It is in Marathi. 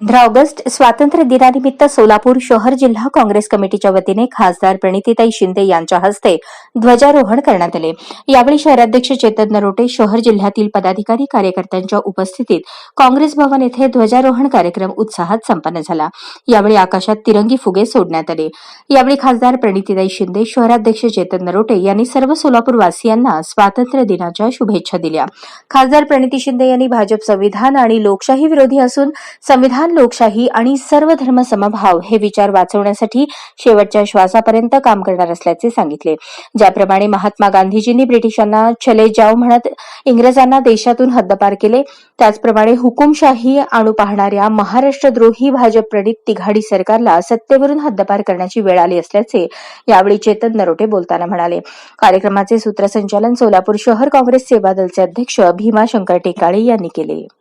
पंधरा ऑगस्ट स्वातंत्र्य दिनानिमित्त सोलापूर शहर जिल्हा काँग्रेस कमिटीच्या वतीने खासदार प्रणितीताई शिंदे यांच्या हस्ते ध्वजारोहण करण्यात आले. यावेळी शहराध्यक्ष चेतन नरोटे शहर जिल्ह्यातील पदाधिकारी कार्यकर्त्यांच्या उपस्थितीत काँग्रेस भवन येथे ध्वजारोहण कार्यक्रम उत्साहात संपन्न झाला. यावेळी आकाशात तिरंगी फुगे सोडण्यात आले. यावेळी खासदार प्रणितीताई शिंदे शहराध्यक्ष चेतन नरोटे यांनी सर्व सोलापूरवासियांना स्वातंत्र्य दिनाच्या शुभेच्छा दिल्या. खासदार प्रणिती शिंदे यांनी भाजप संविधान आणि लोकशाही विरोधी असून संविधान लोकशाही आणि सर्व धर्म समभाव हे विचार वाचवण्यासाठी शेवटच्या श्वासापर्यंत काम करणार असल्याचे सांगितले. ज्याप्रमाणे महात्मा गांधीजींनी ब्रिटिशांना चले जाव म्हणत इंग्रजांना देशातून हद्दपार केले त्याचप्रमाणे हुकुमशाही आणू पाहणाऱ्या महाराष्ट्रद्रोही भाजप प्रणित तिघाडी सरकारला सत्तेवरून हद्दपार करण्याची वेळ आली असल्याचे यावेळी चेतन नरोटे बोलताना म्हणाले. कार्यक्रमाचे सूत्रसंचालन सोलापूर शहर काँग्रेस सेवा दलचे अध्यक्ष भीमा शंकर टेकाळे यांनी केले.